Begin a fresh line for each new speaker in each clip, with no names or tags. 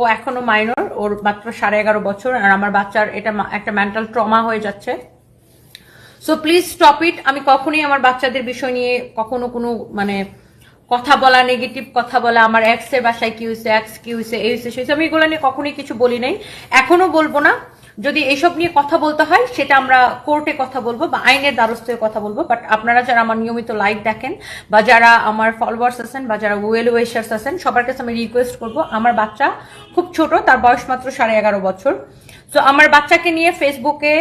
ও এখনও মাইনর ওর মাত্র সাড়ে এগারো বছর, আর আমার বাচ্চার এটা একটা মেন্টাল ট্রমা হয়ে যাচ্ছে। সো প্লিজ স্টপ ইট আমি কখনোই আমার বাচ্চাদের বিষয় নিয়ে কখনো কোনো মানে কথা বলা নেগেটিভ কথা বলা, আমার এক্স বাসায় কি হয়েছে এক্স কি হয়েছে, এই হয়েছে, সেই আমি এগুলো নিয়ে কখনোই কিছু বলি নাই। এখনও বলব না। যদি এইসব নিয়ে কথা বলতে হয়, সেটা আমরা কোর্টে কথা বলব বা আইনের দ্বারস্থে কথা বলব বাট আপনারা যারা আমার নিয়মিত লাইভ দেখেন বা যারা আমার ফলোয়ার্স আছেন বা যারা ওয়েল ওয়েশার্স আছেন, সবার কাছে আমি রিকোয়েস্ট করব, আমার বাচ্চা খুব ছোট, তার বয়স মাত্র সাড়ে এগারো বছর। তো আমার বাচ্চাকে নিয়ে ফেসবুকে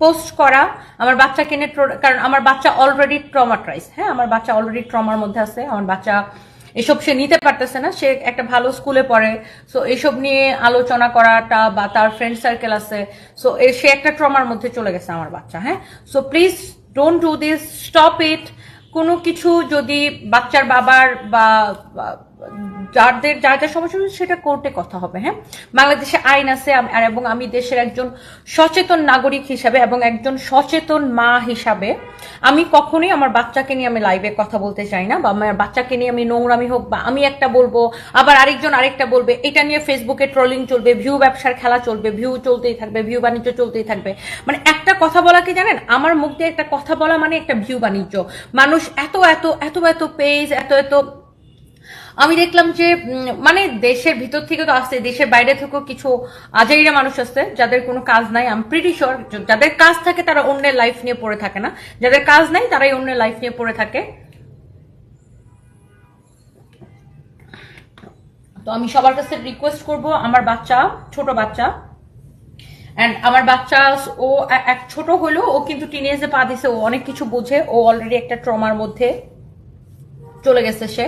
পোস্ট করা, আমার বাচ্চাকে নিয়ে কারণ আমার বাচ্চা অলরেডি ট্রমাটাইজ হ্যাঁ আমার বাচ্চা অলরেডি ট্রমার মধ্যে আছে, আমার বাচ্চা এসব সে নিতে পারতেছে না, সে একটা ভালো স্কুলে পড়ে। সো এসব নিয়ে আলোচনা করাটা বা তার ফ্রেন্ড সার্কেল আছে। সো সে একটা ট্রমার মধ্যে চলে গেছে আমার বাচ্চা হ্যাঁ? So please don't do this stop it কোনো কিছু যদি বাচ্চার বাবার বা যাদের যা যা সমস্যা হচ্ছে সেটা কোর্টে কথা হবে হ্যাঁ? বাংলাদেশে আইন আছে আর এবং আমি দেশের একজন সচেতন নাগরিক হিসাবে এবং একজন সচেতন মা হিসাবে আমি কখনোই আমার বাচ্চাকে নিয়ে আমি লাইভে কথা বলতে চাই না, বা আমার বাচ্চাকে নিয়ে আমি নোংরামি হোক, বা আমি একটা বলব, আবার আরেকজন আরেকটা বলবে, এটা নিয়ে ফেসবুকে ট্রোলিং চলবে ভিউ ব্যবসার খেলা চলবে ভিউ চলতেই থাকবে ভিউ বাণিজ্য চলতেই থাকবে। মানে একটা কথা বলা কি জানেন? আমার মুখ দিয়ে একটা কথা বলা মানে একটা ভিউ বাণিজ্য। মানুষ এত এত এত এত পেজ এত এত আমি দেখলাম যে মানে দেশের ভিতর থেকে তো আসছে, দেশের বাইরে থেকেও কিছু আজাইরা মানুষ আছে যাদের কোনো কাজ নাই। আমি প্রিটি শিওর যাদের কাজ থাকে তারা অন্যের লাইফ নিয়ে পড়ে থাকে না। যাদের কাজ নাই, তারাই অন্যের লাইফ নিয়ে পড়ে থাকে। তো আমি সবার কাছে রিকোয়েস্ট করব, আমার বাচ্চা, ছোট বাচ্চা। অ্যান্ড আমার বাচ্চা, ও এক ছোট হলেও ও কিন্তু টিনেজে পা দিছে, ও অনেক কিছু বোঝে, ও অলরেডি একটা ট্রমার মধ্যে। চলে গেছে সে।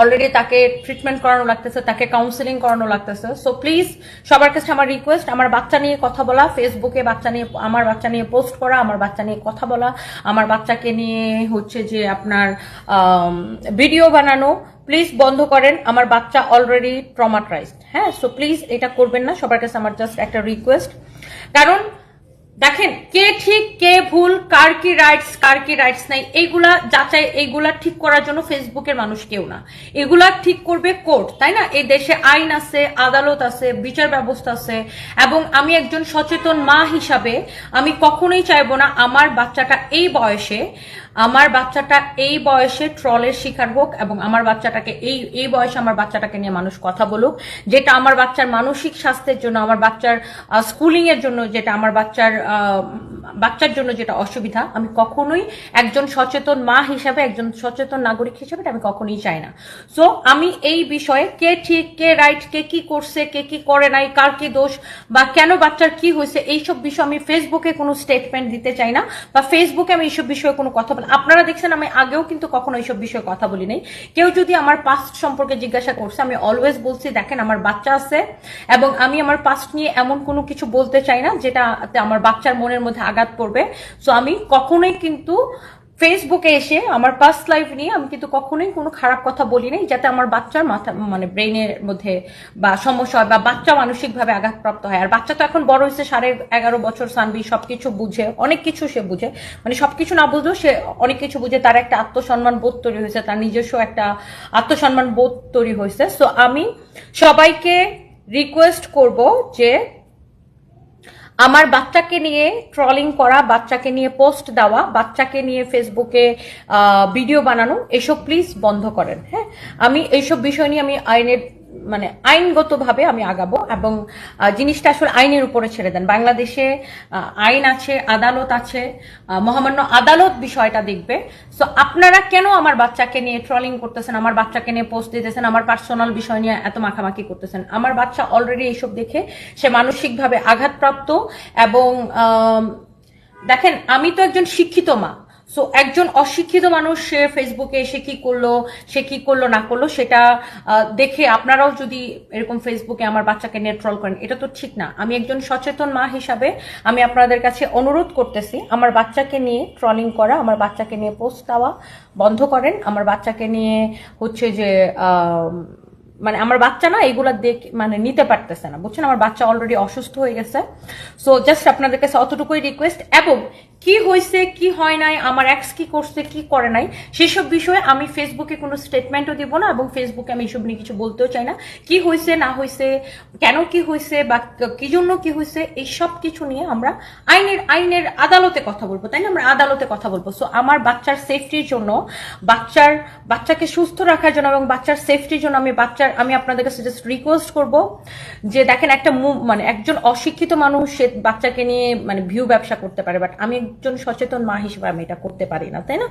অলরেডি তাকে ট্রিটমেন্ট করানো লাগতেছে, তাকে কাউন্সিলিং করানো লাগতেছে। সো প্লিজ সবার কাছে আমার রিকোয়েস্ট আমার বাচ্চা নিয়ে কথা বলা ফেসবুকে বাচ্চা নিয়ে, আমার বাচ্চা নিয়ে পোস্ট করা, আমার বাচ্চা নিয়ে কথা বলা, আমার বাচ্চাকে নিয়ে হচ্ছে যে আপনার ভিডিও বানানো প্লিজ বন্ধ করেন, আমার বাচ্চা অলরেডি ট্রমাটাইজড হ্যাঁ সো প্লিজ এটা করবেন না, সবার কাছে আমার জাস্ট একটা রিকোয়েস্ট কারণ দেখেন, কে ঠিক, কে ভুল, কার কি রাইটস কার কি রাইটস নাই, এইগুলা যাচাই, এইগুলা ঠিক করার জন্য ফেসবুকের মানুষ কেউ না। এগুলা ঠিক করবে কোর্ট তাই না? এই দেশে আইন আছে, আদালত আছে, বিচার ব্যবস্থা আছে, এবং আমি একজন সচেতন মা হিসাবে আমি কখনোই চাইব না আমার বাচ্চাটা এই বয়সে, আমার বাচ্চাটা এই বয়সে ট্রলের শিকার হোক এবং আমার বাচ্চাটাকে এই এই বয়সে আমার বাচ্চাটাকে নিয়ে মানুষ কথা বলুক, যেটা আমার বাচ্চার মানসিক স্বাস্থ্যের জন্য, আমার বাচ্চার স্কুলিং এর জন্য, যেটা আমার বাচ্চার বাচ্চার জন্য যেটা অসুবিধা, আমি কখনোই একজন সচেতন মা হিসাবে, একজন সচেতন নাগরিক হিসাবে আমি কখনোই চাই না। সো আমি এই বিষয়ে কে ঠিক, কে রাইট কে কি করছে, কে কি করে নাই, কার কি দোষ, বা কেন বাচ্চার কি হয়েছে, এইসব বিষয় আমি ফেসবুকে কোনো স্টেটমেন্ট দিতে চাই না, বা ফেসবুকে আমি এইসব বিষয়ে কোনো কথা বলি আপনারা দেখছেন, আমি আগেও কিন্তু কখনো এইসব বিষয়ে কথা বলি নাই। কেউ যদি আমার পাস্ট সম্পর্কে জিজ্ঞাসা করছে, আমি অলওয়েজ বলছি, দেখেন, আমার বাচ্চা আছে এবং আমি আমার পাস্ট নিয়ে এমন কোনো কিছু বলতে চাই না, যেটাতে আমার বাচ্চার মনের মধ্যে আঘাত পড়বে। সো আমি কখনোই কিন্তু ফেসবুকে এসে আমার পাস্ট লাইফ নিয়ে আমি কিন্তু কখনোই কোনো খারাপ কথা বলি নাই, যাতে আমার বাচ্চার মাথা মানে ব্রেনের মধ্যে বা সমস্যা হয় বা বাচ্চা মানসিকভাবে আঘাতপ্রাপ্ত হয়। আর বাচ্চা তো এখন বড় হয়েছে, সাড়ে এগারো বছর সানবি, সবকিছু বুঝে, অনেক কিছু সে বুঝে। মানে সবকিছু না বুঝলেও সে অনেক কিছু বুঝে। তার একটা আত্মসম্মান বোধ তৈরি হয়েছে, তার নিজস্ব একটা আত্মসম্মান বোধ তৈরি হয়েছে। সো আমি সবাইকে রিকোয়েস্ট করব যে আমার বাচ্চাকে নিয়ে ট্রলিং করা, বাচ্চাকে নিয়ে পোস্ট দেওয়া, বাচ্চাকে নিয়ে ফেসবুকে ভিডিও বানানো, এসব প্লিজ বন্ধ করেন হ্যাঁ? আমি এইসব বিষয় নিয়ে আমি আইনের মানে আইনগতভাবে আমি আগাবো এবং জিনিসটা আসলে আইনের উপরে ছেড়ে দেন। বাংলাদেশে আইন আছে, আদালত আছে মহামান্য আদালত বিষয়টা দেখবে। সো আপনারা কেন আমার বাচ্চাকে নিয়ে ট্রলিং করতেছেন, আমার বাচ্চাকে নিয়ে পোস্ট দিতেছেন, আমার পার্সোনাল বিষয় নিয়ে এত মাখামাখি করতেছেন? আমার বাচ্চা অলরেডি এইসব দেখে সে মানসিকভাবে আঘাতপ্রাপ্ত এবং দেখেন, আমি তো একজন শিক্ষিত মা। সো একজন অশিক্ষিত মানুষ, সে ফেসবুকে এসে কি করল, সে কি করল, না করল, সেটা দেখে আপনারাও যদি এরকম ফেসবুকে আমার বাচ্চাকে নিয়ে ট্রল করেন, এটা তো ঠিক না। আমি একজন সচেতন মা হিসাবে আমি আপনাদের কাছে অনুরোধ করতেছি, আমার বাচ্চাকে নিয়ে ট্রলিং করা, আমার বাচ্চাকে নিয়ে পোস্ট দেওয়া বন্ধ করেন, আমার বাচ্চাকে নিয়ে হচ্ছে যে মানে আমার বাচ্চা না এগুলা দেখ মানে নিতে পারতেছে না, বুঝছেন? আমার বাচ্চা অলরেডি অসুস্থ হয়ে গেছে। সো জাস্ট আপনাদের কাছে অতটুকুই রিকোয়েস্ট এবং কি হয়েছে কি হয় নাই, আমার এক্স কি করছে, কি করে নাই, সেসব বিষয়ে আমি ফেসবুকে কোনো স্টেটমেন্টও দিব না এবং ফেসবুকে আমি এসব নিয়ে কিছু বলতেও চাই না। কি হয়েছে না হয়েছে কেন কি হয়েছে বা কি জন্য কি হয়েছে এই সব কিছু নিয়ে আমরা আইনের আইনের আদালতে কথা বলব, তাই না? আমরা আদালতে কথা বলব। সো আমার বাচ্চার সেফটির জন্য, বাচ্চার, বাচ্চাকে সুস্থ রাখার জন্য এবং বাচ্চার সেফটির জন্য আমি বাচ্চার আমি আপনাদের কাছে জাস্ট রিকোয়েস্ট করব যে দেখেন একটা মানে একজন অশিক্ষিত মানুষ, সে বাচ্চাকে নিয়ে মানে ভিউ ব্যবসা করতে পারে বাট আমি একজন সচেতন মা হিসেবে আমি এটা করতে পারি না, তাই না?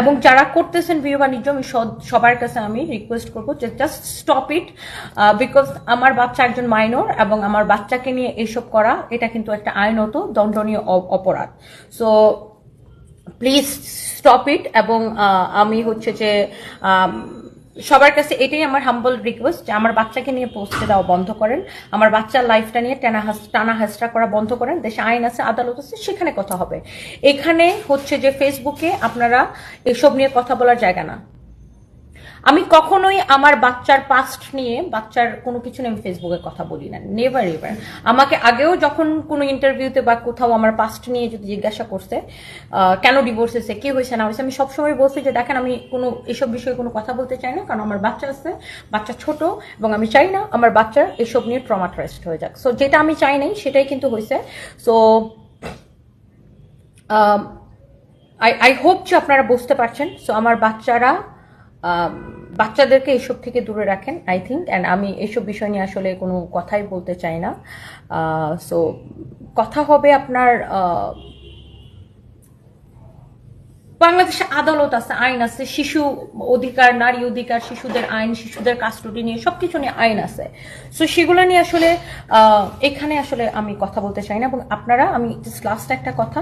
এবং যারা করতেছেন ভিউ বাণিজ্য আমি সবার কাছে আমি রিকোয়েস্ট করব যে জাস্ট স্টপ ইট বিকজ আমার বাচ্চা একজন মাইনর এবং আমার বাচ্চাকে নিয়ে এইসব করা, এটা কিন্তু একটা আইনত, দণ্ডনীয় অপরাধ। সো প্লিজ স্টপ ইট এবং আমি হচ্ছে যে সবার কাছে এটাই আমার হাম্বল রিকোয়েস্ট যে আমার বাচ্চাকে নিয়ে পোস্টে দেওয়া বন্ধ করেন। আমার বাচ্চার লাইফটা নিয়ে টানা হাস- টানা হাসটা করা বন্ধ করেন। দেশে আইন আছে, আদালত আছে, সেখানে কথা হবে। এখানে হচ্ছে যে ফেসবুকে আপনারা এসব নিয়ে কথা বলার জায়গা না। আমি কখনোই আমার বাচ্চার পাস্ট নিয়ে, বাচ্চার কোনো কিছু নিয়ে আমি ফেসবুকে কথা বলি না নেভার এভার আমাকে আগেও যখন কোনো ইন্টারভিউতে বা কোথাও আমার পাস্ট নিয়ে যদি জিজ্ঞাসা করছে কেন ডিভোর্স হয়েছে, কি হয়েছে, না হয়েছে, আমি সবসময় বলছি যে, দেখেন, আমি কোনো, এসব বিষয়ে কোনো কথা বলতে চাই না, কারণ আমার বাচ্চা আছে, বাচ্চা ছোট, এবং আমি চাই না আমার বাচ্চার এসব নিয়ে ট্রমাটাইজড হয়ে যাক। সো যেটা আমি চাই নাই, সেটাই কিন্তু হয়েছে। সো আই আই হোপ যে আপনারা বুঝতে পারছেন। সো আমার বাচ্চারা বাচ্চাদেরকে এসব থেকে দূরে রাখেন আই থিঙ্ক অ্যান্ড আমি এসব বিষয় নিয়ে আসলে কোনো কথাই বলতে চাই না। সো কথা হবে আপনার বাংলাদেশে আদালত আছে, আইন আছে, শিশু অধিকার, নারী অধিকার, শিশুদের আইন, শিশুদের কাস্টডি নিয়ে সব কিছু নিয়ে আইন আছে। সো সেগুলো নিয়ে আসলে এখানে আসলে আমি কথা বলতে চাই না, এবং আপনারা, আমি লাস্ট একটা কথা,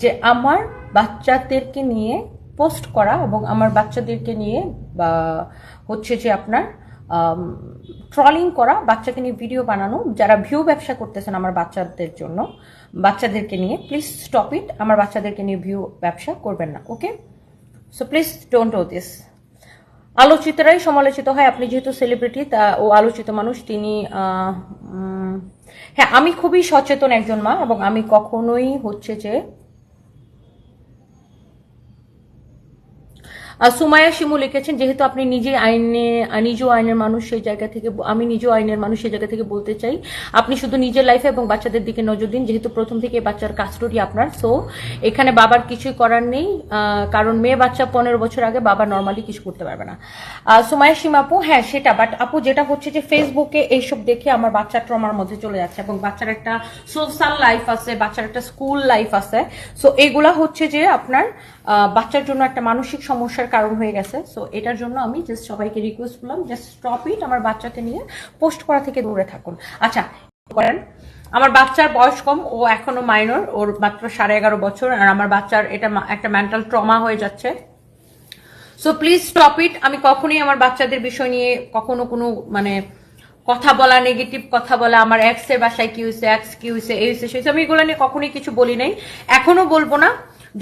যে আমার বাচ্চাদেরকে নিয়ে পোস্ট করা এবং আমার বাচ্চাদেরকে নিয়ে বা হচ্ছে যে আপনার ট্রলিং করা, বাচ্চাকে নিয়ে ভিডিও বানানো, যারা ভিউ ব্যবসা করতেছেন আমার বাচ্চাদের জন্য, বাচ্চাদেরকে নিয়ে প্লিজ স্টপ ইট আমার বাচ্চাদেরকে নিয়ে ভিউ ব্যবসা করবেন না okay so please don't do this আলোচিতরাই সমালোচিত হয়, আপনি যেহেতু সেলিব্রিটি তা ও আলোচিত মানুষ, তিনি হ্যাঁ আমি খুবই সচেতন একজন মা এবং আমি কখনোই হচ্ছে যে সুমায়া শিমু লিখেছেন, যেহেতু আপনি নিজে আইনে, নিজ আইনের মানুষ, সেই জায়গা থেকে আমি নিজ আইনের মানুষ, সেই জায়গা থেকে বলতে চাই, আপনি শুধু নিজের লাইফে এবং বাচ্চাদের দিকে নজর দিন, যেহেতু প্রথম থেকে বাচ্চার কাস্টডি আপনার সো এখানে বাবার কিছুই করার নেই কারণ মেয়ে বাচ্চা পনেরো বছর আগে বাবা নর্মালি কিছু করতে পারবে না। সুমায়া সীমা আপু হ্যাঁ সেটা বাট আপু, যেটা হচ্ছে যে ফেসবুকে এইসব দেখে আমার বাচ্চা ট্রমার মধ্যে চলে যাচ্ছে এবং বাচ্চার একটা সোশ্যাল লাইফ আছে, বাচ্চার একটা স্কুল লাইফ আছে। সো এগুলা হচ্ছে যে আপনার বাচ্চার জন্য একটা মানসিক সমস্যার কারণ হয়ে গেছে। সো এটার জন্য আমি জাস্ট সবাইকে রিকোয়েস্ট করলাম জাস্ট স্টপ ইট আমার বাচ্চাকে নিয়ে পোস্ট করা থেকে দূরে থাকুন। আচ্ছা করেন। আমার বাচ্চার বয়স কম, ও এখনও মাইনর ওর মাত্র সাড়ে এগারো বছর, আর আমার বাচ্চার এটা একটা মেন্টাল ট্রমা হয়ে যাচ্ছে। সো প্লিজ স্টপ ইট আমি কখনোই আমার বাচ্চাদের বিষয় নিয়ে কখনো কোনো মানে কথা বলা নেগেটিভ কথা বলা, আমার এক্সের বাসায় কি হয়েছে এক্স কি হয়েছে, এই হয়েছে, সেই আমি এগুলো নিয়ে কখনোই কিছু বলি নাই। এখনও বলব না।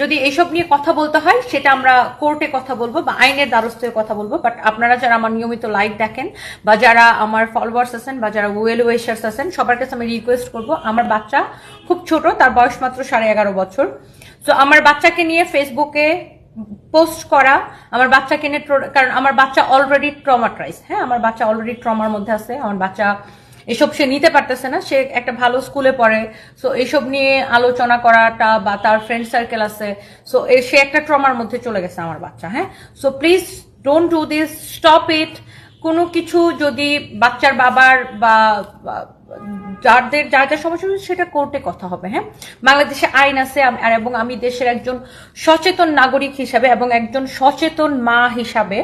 যদি এসব নিয়ে কথা বলতে হয়, সেটা আমরা কোর্টে কথা বলব বা আইনের দ্বারস্থ কথা বলব। বাট আপনারা যারা আমার নিয়মিত লাইভ দেখেন বা যারা আমার ফলোয়ার্স আছেন বা যারা ওয়েল ওয়েশার্স আছেন, সবার কাছে আমি রিকোয়েস্ট করব, আমার বাচ্চা খুব ছোট, তার বয়স মাত্র সাড়ে এগারো বছর। তো আমার বাচ্চাকে নিয়ে ফেসবুকে পোস্ট করা, আমার বাচ্চাকে নিয়ে কারণ আমার বাচ্চা অলরেডি ট্রমাটাইজ হ্যাঁ? আমার বাচ্চা অলরেডি ট্রমার মধ্যে আছে, আমার বাচ্চা এসব সে নিতে পারতেছে না, সে একটা ভালো স্কুলে পড়ে। সো এসব নিয়ে আলোচনা করাটা বা তার ফ্রেন্ড সার্কেল আছে। সো সে একটা ট্রমার মধ্যে চলে গেছে আমার বাচ্চা হ্যাঁ? So please don't do this stop it কোনো কিছু যদি বাচ্চার বাবার বা যাদের যা যা সমস্যা হচ্ছে সেটা কোর্টে কথা হবে হ্যাঁ? বাংলাদেশে আইন আছে আর এবং আমি দেশের একজন সচেতন নাগরিক হিসাবে এবং একজন সচেতন মা হিসাবে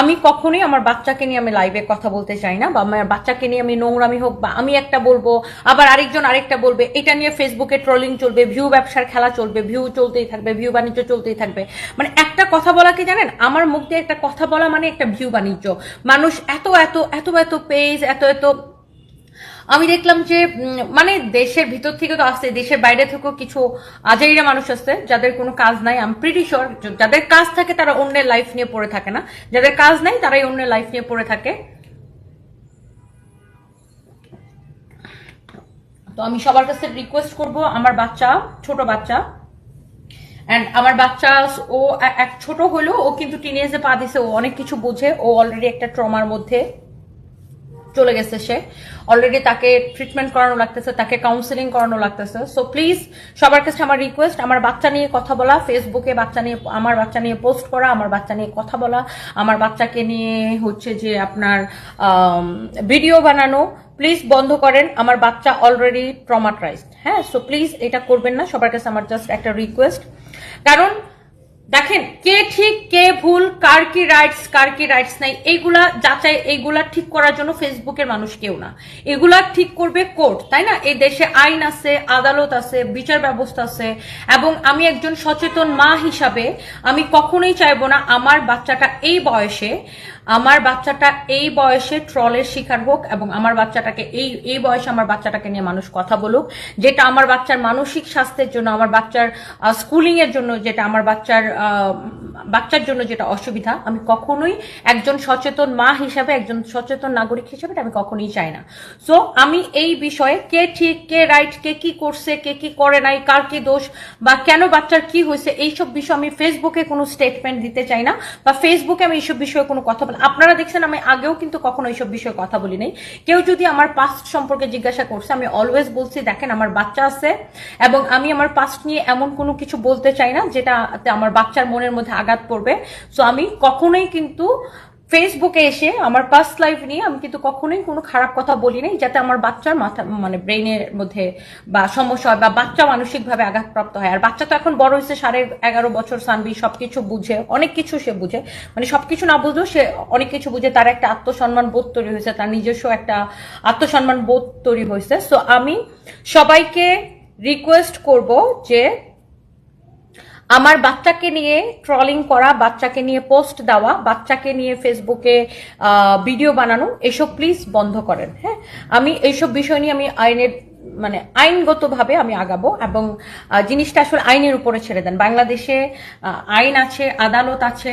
আমি কখনোই আমার বাচ্চাকে নিয়ে আমি লাইভে কথা বলতে চাই না, বা আমার বাচ্চাকে নিয়ে আমি নোংরামি হোক, বা আমি একটা বলব, আবার আরেকজন আরেকটা বলবে, এটা নিয়ে ফেসবুকে ট্রোলিং চলবে ভিউ ব্যবসার খেলা চলবে ভিউ চলতেই থাকবে ভিউ বাণিজ্য চলতেই থাকবে। মানে একটা কথা বলা কি জানেন? আমার মুখ দিয়ে একটা কথা বলা মানে একটা ভিউ বাণিজ্য। মানুষ এত এত এত এত পেজ এত এত আমি দেখলাম যে মানে দেশের ভিতর থেকে তো আসছে, দেশের বাইরে থেকেও কিছু আজাইরা মানুষ আসছে, যাদের কোনো কাজ নাই। আমি প্রিটি শিওর যাদের কাজ থাকে তারা অন্যের লাইফ নিয়ে পড়ে থাকে না। যাদের কাজ নাই তারাই অন্যের লাইফ নিয়ে পড়ে থাকে। তো আমি সবার কাছে রিকোয়েস্ট করব, আমার বাচ্চা, ছোট বাচ্চা। অ্যান্ড আমার বাচ্চা, ও এক ছোট হলেও ও কিন্তু টিনেজে পা দিছে, ও অনেক কিছু বোঝে, ও অলরেডি একটা ট্রমার মধ্যে। চলে গেছে সে। অলরেডি তাকে ট্রিটমেন্ট করানো লাগতেছে, তাকে কাউন্সিলিং করানো লাগতেছে। সো প্লিজ সবার কাছে আমার রিকোয়েস্ট আমার বাচ্চা নিয়ে কথা বলা ফেসবুকে বাচ্চা নিয়ে, আমার বাচ্চা নিয়ে পোস্ট করা, আমার বাচ্চা নিয়ে কথা বলা, আমার বাচ্চাকে নিয়ে হচ্ছে যে আপনার ভিডিও বানানো প্লিজ বন্ধ করেন, আমার বাচ্চা অলরেডি ট্রমাটাইজড হ্যাঁ সো প্লিজ এটা করবেন না, সবার কাছে আমার জাস্ট একটা রিকোয়েস্ট কারণ দেখেন, কে ঠিক, কে ভুল, কার কি রাইটস কার কি রাইটস নাই, এইগুলা যাচাই, এইগুলা ঠিক করার জন্য ফেসবুকের মানুষ কেউ না। এগুলা ঠিক করবে কোর্ট তাই না? এই দেশে আইন আছে, আদালত আছে, বিচার ব্যবস্থা আছে, এবং আমি একজন সচেতন মা হিসাবে আমি কখনোই চাইব না আমার বাচ্চাটা এই বয়সে আমার বাচ্চাটা এই বয়সে ট্রলের শিকার হোক এবং আমার বাচ্চাটাকে এই এই বয়সে আমার বাচ্চাটাকে নিয়ে মানুষ কথা বলুক, যেটা আমার বাচ্চার মানসিক স্বাস্থ্যের জন্য, আমার বাচ্চার স্কুলিং এর জন্য, যেটা আমার বাচ্চার বাচ্চার জন্য যেটা অসুবিধা, আমি কখনোই একজন সচেতন মা হিসাবে, একজন সচেতন নাগরিক হিসাবে আমি কখনোই চাই না। সো আমি এই বিষয়ে কে ঠিক, কে রাইট কে কি করছে, কে কি করে নাই, কার কি দোষ, বা কেন বাচ্চার কি হয়েছে, এইসব বিষয় আমি ফেসবুকে কোনো স্টেটমেন্ট দিতে চাই না, বা ফেসবুকে আমি এইসব বিষয়ে কোনো কথা আপনারা দেখছেন, আমি আগেও কিন্তু কখনো এইসব বিষয়ে কথা বলি নাই। কেউ যদি আমার পাস্ট সম্পর্কে জিজ্ঞাসা করছে, আমি অলওয়েজ বলছি, দেখেন, আমার বাচ্চা আছে এবং আমি আমার পাস্ট নিয়ে এমন কোনো কিছু বলতে চাই না, যেটাতে আমার বাচ্চার মনের মধ্যে আঘাত পড়বে। সো আমি কখনোই কিন্তু ফেসবুকে এসে আমার পাস্ট লাইফ নিয়ে আমি কিন্তু কখনোই কোনো খারাপ কথা বলি নাই, যাতে আমার বাচ্চার মাথা মানে ব্রেনের মধ্যে বা সমস্যা হয় বা বাচ্চা মানসিকভাবে আঘাতপ্রাপ্ত হয়। আর বাচ্চা তো এখন বড় হয়েছে, সাড়ে এগারো বছর, সানবি সবকিছু বুঝে, অনেক কিছু সে বুঝে। মানে সবকিছু না বুঝলেও সে অনেক কিছু বুঝে। তার একটা আত্মসম্মান বোধ তৈরি হয়েছে, তার নিজস্ব একটা আত্মসম্মান বোধ তৈরি হয়েছে। সো আমি সবাইকে রিকোয়েস্ট করব যে আমার বাচ্চাকে নিয়ে ট্রলিং করা, বাচ্চাকে নিয়ে পোস্ট দেওয়া, বাচ্চাকে নিয়ে ফেসবুকে ভিডিও বানানো, এসব প্লিজ বন্ধ করেন হ্যাঁ? আমি এইসব বিষয় নিয়ে আমি আইনের মানে আইনগতভাবে আমি আগাবো এবং জিনিসটা আসলে আইনের উপরে ছেড়ে দেন। বাংলাদেশে আইন আছে, আদালত আছে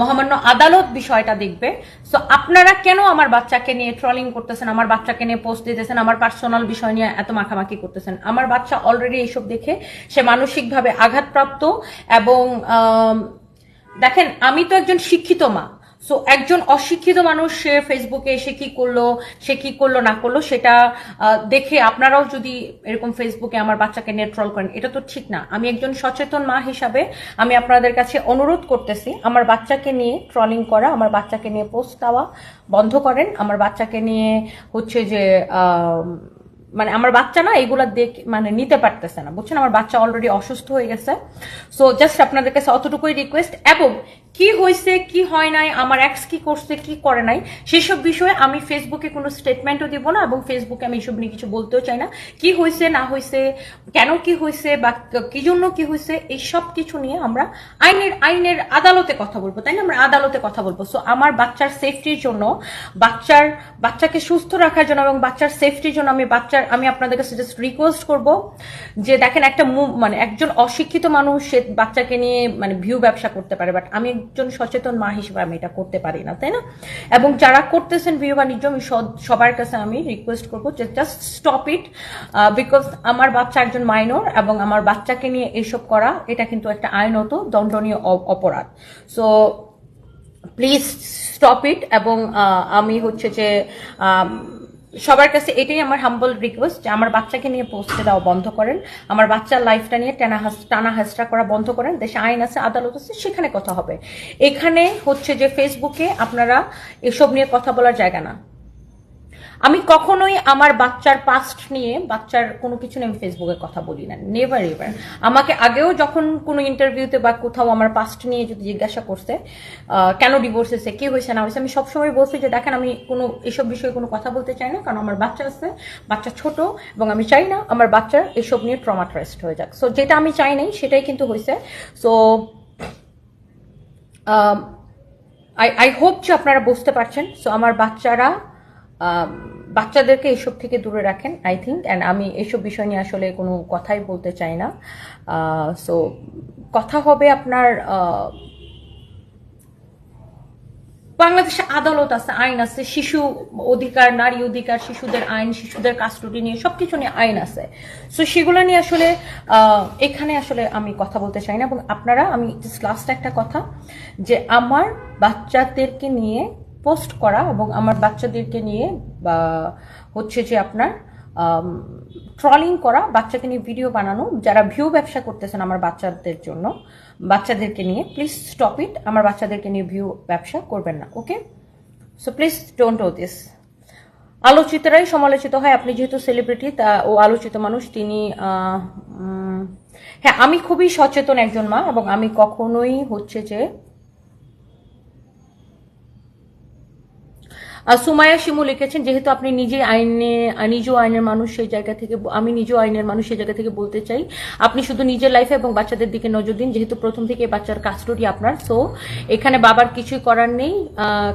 মহামান্য আদালত বিষয়টা দেখবে। সো আপনারা কেন আমার বাচ্চাকে নিয়ে ট্রলিং করতেছেন, আমার বাচ্চাকে নিয়ে পোস্ট দিতেছেন, আমার পার্সোনাল বিষয় নিয়ে এত মাখামাখি করতেছেন? আমার বাচ্চা অলরেডি এইসব দেখে সে মানসিকভাবে আঘাতপ্রাপ্ত এবং দেখেন, আমি তো একজন শিক্ষিত মা। সো একজন অশিক্ষিত মানুষ, সে ফেসবুকে এসে কি করল, সে কি করল, না করল, সেটা দেখে আপনারাও যদি এরকম ফেসবুকে আমার বাচ্চাকে নিয়ে ট্রল করেন, এটা তো ঠিক না। আমি একজন সচেতন মা হিসাবে আমি আপনাদের কাছে অনুরোধ করতেছি, আমার বাচ্চাকে নিয়ে ট্রলিং করা, আমার বাচ্চাকে নিয়ে পোস্ট দেওয়া, বন্ধ করেন। আমার বাচ্চাকে নিয়ে হচ্ছে যে মানে আমার বাচ্চা না, এগুলা দেখ মানে নিতে পারতেছে না। বুঝছেন? আমার বাচ্চা অলরেডি অসুস্থ হয়ে গেছে। সো জাস্ট আপনাদের কাছে অতটুকুই রিকোয়েস্ট এবং কি হয়েছে কি হয় নাই, আমার এক্স কি করছে, কি করে নাই, সেসব বিষয়ে আমি ফেসবুকে কোনো স্টেটমেন্টও দিব না এবং ফেসবুকে আমি এসব নিয়ে কিছু বলতেও চাই না। কি হয়েছে না হয়েছে কেন কি হয়েছে বা কি জন্য কি হয়েছে এই সব কিছু নিয়ে আমরা আইনের আইনের আদালতে কথা বলব, তাই না? আমরা আদালতে কথা বলব। সো আমার বাচ্চার সেফটির জন্য, বাচ্চার, বাচ্চাকে সুস্থ রাখার জন্য এবং বাচ্চার সেফটির জন্য আমি বাচ্চার, আমি আপনাদের কাছে জাস্ট রিকোয়েস্ট করব যে দেখেন একটা মানে একজন অশিক্ষিত মানুষ, সে বাচ্চাকে নিয়ে মানে ভিউ ব্যবসা করতে পারে বাট আমি একজন সচেতন মা হিসেবে আমি এটা করতে পারি না, তাই না? এবং যারা করতেছেন ভিউ বাণিজ্য, আমি সবার কাছে আমি রিকোয়েস্ট করব যে জাস্ট স্টপ ইট বিকজ আমার বাচ্চা একজন মাইনর এবং আমার বাচ্চাকে নিয়ে এসব করা, এটা কিন্তু একটা আইনত, দণ্ডনীয় অপরাধ। সো প্লিজ স্টপ ইট এবং আমি হচ্ছে যে সবার কাছে এটাই আমার হাম্বল রিকোয়েস্ট যে আমার বাচ্চাকে নিয়ে পোস্টে দেওয়া বন্ধ করেন। আমার বাচ্চার লাইফটা নিয়ে টানা টানা করা বন্ধ করেন। দেশে আইন আছে, আদালত আছে, সেখানে কথা হবে। এখানে হচ্ছে যে ফেসবুকে আপনারা এসব নিয়ে কথা বলার জায়গা না। আমি কখনোই আমার বাচ্চার পাস্ট নিয়ে, বাচ্চার কোনো কিছু নিয়ে আমি ফেসবুকে কথা বলি না নেভার এভার আমাকে আগেও যখন কোনো ইন্টারভিউতে বা কোথাও আমার পাস্ট নিয়ে যদি জিজ্ঞাসা করছে কেন ডিভোর্স হয়েছে, কি হয়েছে, না হয়েছে, আমি সবসময় বলছি যে দেখেন, আমি কোনো এসব বিষয়ে কোনো কথা বলতে চাই না, কারণ আমার বাচ্চা আছে, বাচ্চা ছোট, এবং আমি চাই না আমার বাচ্চার এসব নিয়ে ট্রমাটাইজড হয়ে যাক। সো যেটা আমি চাই নাই, সেটাই কিন্তু হয়েছে। সো আই আই হোপ যে আপনারা বুঝতে পারছেন। সো আমার বাচ্চারা বাচ্চাদেরকে এসব থেকে দূরে রাখেন আই থিঙ্ক অ্যান্ড আমি এসব বিষয় নিয়ে আসলে কোনো কথাই বলতে চাই না। সো কথা হবে আপনার বাংলাদেশে আদালত আছে, আইন আছে, শিশু অধিকার, নারী অধিকার, শিশুদের আইন, শিশুদের কাস্টডি নিয়ে সবকিছু নিয়ে আইন আছে। সো সেগুলো নিয়ে আসলে এখানে আসলে আমি কথা বলতে চাই না, এবং আপনারা, আমি লাস্ট একটা কথা, যে আমার বাচ্চাদেরকে নিয়ে পোস্ট করা এবং আমার বাচ্চাদেরকে নিয়ে বা হচ্ছে যে আপনার ট্রলিং করা, বাচ্চাকে নিয়ে ভিডিও বানানো, যারা ভিউ ব্যবসা করতেছেন আমার বাচ্চাদের জন্য, বাচ্চাদেরকে নিয়ে প্লিজ স্টপ ইট আমার বাচ্চাদেরকে নিয়ে ভিউ ব্যবসা করবেন না ওকে সো প্লিজ ডোন্ট ও দিস আলোচিতরাই সমালোচিত হয়, আপনি যেহেতু সেলিব্রিটি তা ও আলোচিত মানুষ, তিনি হ্যাঁ আমি খুবই সচেতন একজন মা এবং আমি কখনোই হচ্ছে যে আর সুমায়া শিমু লিখেছেন, যেহেতু আপনি নিজে আইনে নিজ আইনের মানুষ, সেই জায়গা থেকে আমি নিজ আইনের মানুষ, সেই জায়গা থেকে বলতে চাই, আপনি শুধু নিজের লাইফে এবং বাচ্চাদের দিকে নজর দিন, যেহেতু প্রথম থেকে বাচ্চার কাস্টডি আপনার সো এখানে বাবার কিছুই করার নেই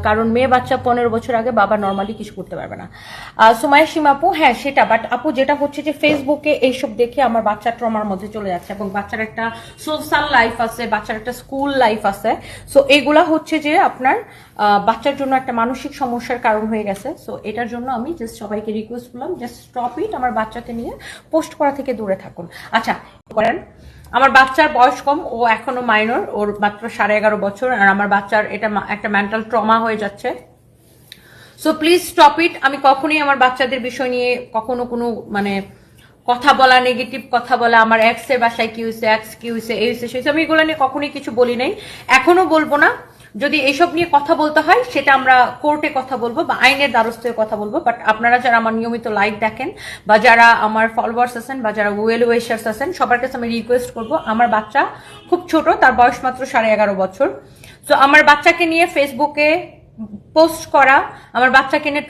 কারণ মেয়ে বাচ্চা পনেরো বছর আগে বাবা নর্মালি কিছু করতে পারবে না। সুমায়া সীমা আপু হ্যাঁ সেটা বাট আপু, যেটা হচ্ছে যে ফেসবুকে এইসব দেখে আমার বাচ্চা ট্রমার মধ্যে চলে যাচ্ছে এবং বাচ্চার একটা সোশ্যাল লাইফ আছে, বাচ্চার একটা স্কুল লাইফ আছে। সো এগুলা হচ্ছে যে আপনার বাচ্চার জন্য একটা মানসিক সমস্যার কারণ হয়ে গেছে। সো এটার জন্য আমি জাস্ট সবাইকে রিকোয়েস্ট করলাম জাস্ট স্টপ ইট আমার বাচ্চাকে নিয়ে পোস্ট করা থেকে দূরে থাকুন। আচ্ছা করেন। আমার বাচ্চার বয়স কম, ও এখনও মাইনর ওর মাত্র সাড়ে এগারো বছর, আর আমার বাচ্চার এটা একটা মেন্টাল ট্রমা হয়ে যাচ্ছে। সো প্লিজ স্টপ ইট আমি কখনোই আমার বাচ্চাদের বিষয় নিয়ে কখনো কোনো মানে কথা বলা নেগেটিভ কথা বলা, আমার এক্সের বাসায় কি হয়েছে এক্স কি হয়েছে এই হয়েছে সেই আমি এগুলো নিয়ে কখনোই কিছু বলি নাই। এখনও বলব না। যদি এইসব নিয়ে কথা বলতে হয়, সেটা আমরা কোর্টে কথা বলব বা আইনের দ্বারস্থ কথা বলব। বাট আপনারা যারা আমার নিয়মিত লাইভ দেখেন বা যারা আমার ফলোয়ার্স আছেন বা যারা ওয়েল ওয়েশার্স আছেন, সবার কাছে আমি রিকোয়েস্ট করব, আমার বাচ্চা খুব ছোট, তার বয়স মাত্র সাড়ে এগারো বছর। তো আমার বাচ্চাকে নিয়ে ফেসবুকে পোস্ট করা, আমার বাচ্চাকে নিয়ে